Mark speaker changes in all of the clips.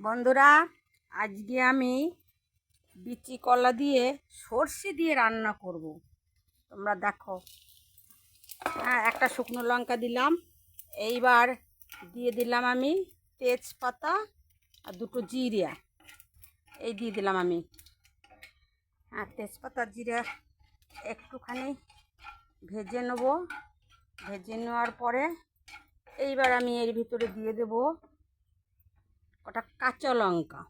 Speaker 1: বন্ধুরা, আজকে আমি বিচি কলা দিয়ে সর্ষে দিয়ে রান্না করব। তোমরা দেখো। হ্যাঁ একটা শুকনো লঙ্কা দিলাম। এইবার দিয়ে দিলাম আমি তেজপাতা আর দুটো জিরা। এই দিয়ে দিলাম আমি। হ্যাঁ তেজপাতা, জিরা একটুখানি ভেজে নেব। ভেজে নেওয়ার পরে এইবার আমি এর ভিতরে দিয়ে দেবো ওটা কাঁচা লঙ্কা।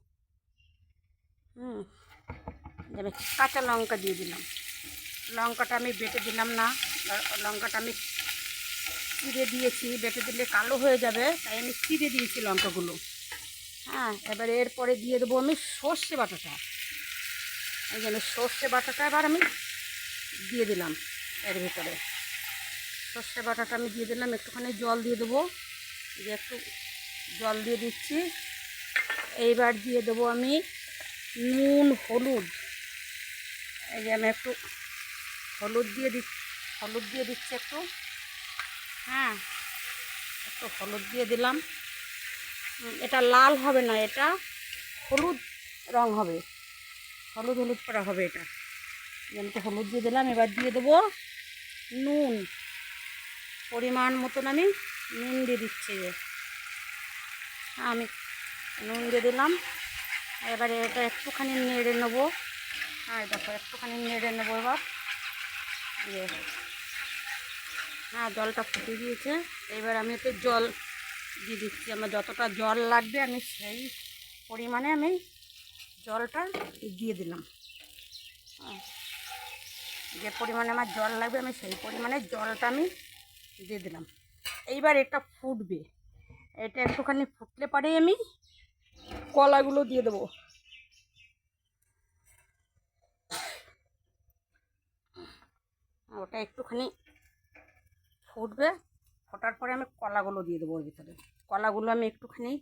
Speaker 1: হুম আমি কাঁচা লঙ্কা দিয়ে দিলাম। লঙ্কাটা আমি বেটে দিলাম না লঙ্কাটা আমি চিড়ে দিয়েছি, বেটে দিলে কালো হয়ে যাবে, তাই আমি চিড়ে দিয়েছি লঙ্কাগুলো। হ্যাঁ এবার এরপরে দিয়ে দেবো আমি সর্ষে বাটাটা। এই জন্য সর্ষে বাটাটা এবার আমি দিয়ে দিলাম এর ভিতরে। সর্ষে বাটাটা আমি দিয়ে দিলাম, একটুখানি জল দিয়ে দেবো। যে একটু জল দিয়ে দিচ্ছি। এইবার দিয়ে দেবো আমি নুন, হলুদ। এই যে আমি একটু হলুদ দিয়ে দিচ্ছি, হলুদ দিয়ে দিচ্ছি একটু। হ্যাঁ একটু হলুদ দিয়ে দিলাম। এটা লাল হবে না, এটা হলুদ রং হবে। হলুদ হলুদ করা হবে এটা। আমি হলুদ দিয়ে দিলাম, এবার দিয়ে দেবো নুন। পরিমাণ মতন আমি নুন দিয়ে দিচ্ছি আমি নুন দিয়ে দিলাম। এবারে এটা একটুখানি নেড়ে নেব। হ্যাঁ দেখো, একটুখানি নেড়ে নেব এবার। এই যে হ্যাঁ জলটা ফুটে গিয়েছে। এবার আমি একটু জল দিয়ে দিচ্ছি। আমার যতটা জল লাগবে, আমি সেই পরিমাণে আমি জলটা দিয়ে দিলাম। হ্যাঁ। যে পরিমাণে আমার জল লাগবে, আমি সেই পরিমাণে জলটা আমি দিয়ে দিলাম। এইবার এটা ফুটবে। এটা একটুখানি ফুটলে পরেই আমি কলাগুলো দিয়ে দেবো। ওটা একটুখানি ফুটবে। ফোটার পরে আমি কলাগুলো দিয়ে দেবো ওর ভিতরে। কলাগুলো আমি একটুখানি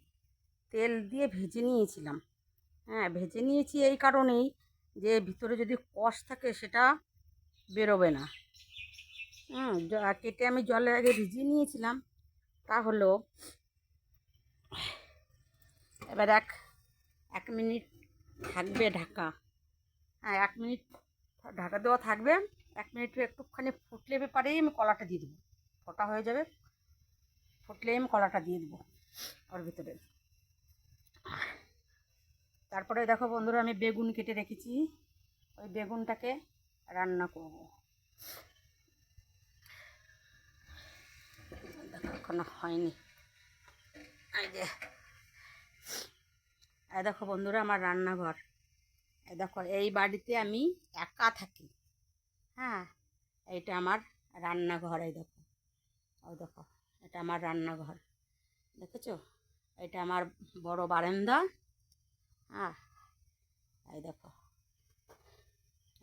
Speaker 1: তেল দিয়ে ভেজে নিয়েছিলাম। হ্যাঁ ভেজে নিয়েছি এই কারণেই যে ভিতরে যদি কষ থাকে সেটা বেরোবে না। হুম কেটে আমি জলে আগে ভিজিয়ে নিয়েছিলাম, তা হলো, এবার এক এক মিনিট থাকবে ঢাকা। হ্যাঁ এক মিনিট ঢাকা দেওয়া থাকবে, এক মিনিট একটুখানি ফুটলে ব্যাপারেই আমি কলাটা দিয়ে দেবো। ফোটা হয়ে যাবে ফুটলেই আমি কলাটা দিয়ে দেবো ওর ভিতরে। তারপরে দেখো বন্ধুরা, আমি বেগুন কেটে রেখেছি, ওই বেগুনটাকে রান্না করব দেখো এখনও হয়নি। এই এই দেখো বন্ধুরা আমার রান্নাঘর। এই দেখো, এই বাড়িতে আমি একা থাকি। হ্যাঁ এইটা আমার রান্নাঘর, এই দেখো। ওই দেখো, এটা আমার রান্নাঘর। দেখেছ? এটা আমার বড় বারান্দা। হ্যাঁ এই দেখো।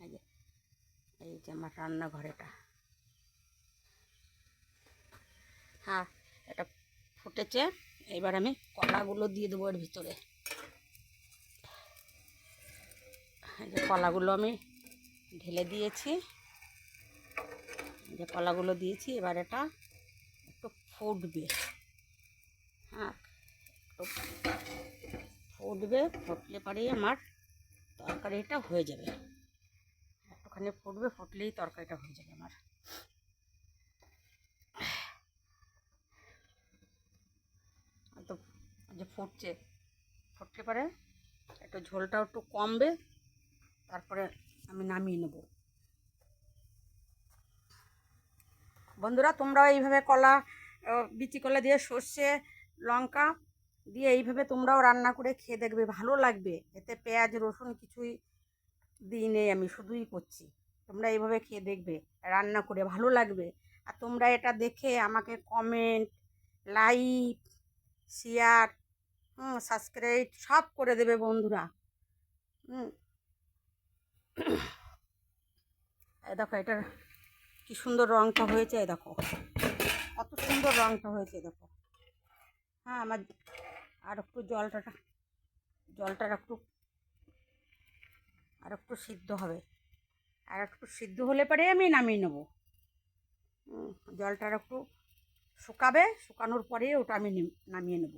Speaker 1: এই যে এই যে আমার রান্নাঘর এটা। হ্যাঁ এটা ফুটেছে। এবার আমি কলাগুলো দিয়ে দেবো এর ভিতরে। যে কলাগুলো আমি ঢেলে দিয়েছি। যে কলাগুলো দিয়েছি, এবার এটা একটু ফুটবে। হ্যাঁ একটু ফুটবে, ফুটলে পরেই আমার তরকারিটা হয়ে যাবে। একটুখানি ফুটবে, ফুটলেই তরকারিটা হয়ে যাবে আমার। তো যে ফুটছে ফুটলে পরে, একটু ঝোলটাও একটু কমবে, তারপরে আমি নামিয়ে নেব। বন্ধুরা, তোমরাও এইভাবে কলা বিচি কলা দিয়ে সর্ষে, লঙ্কা দিয়ে এইভাবে তোমরাও রান্না করে খেয়ে দেখবে, ভালো লাগবে। এতে পেঁয়াজ, রসুন কিছুই দিই নেই আমি, শুধুই করছি। তোমরা এইভাবে খেয়ে দেখবে, রান্না করে ভালো লাগবে। আর তোমরা এটা দেখে আমাকে কমেন্ট লাইক শেয়ার সাবস্ক্রাইব সব করে দেবে বন্ধুরা। এই দেখো, এটার কি সুন্দর রঙটা হয়েছে, এই দেখো। কত সুন্দর রঙটা হয়েছে দেখো। হ্যাঁ আমার আর একটু জলটা জলটা একটু, আর একটু সিদ্ধ হবে। আর একটু সিদ্ধ হলে পরে আমি নামিয়ে নেব। জলটা একটু শুকাবে শুকানোর পরে ওটা আমি নামিয়ে নেব।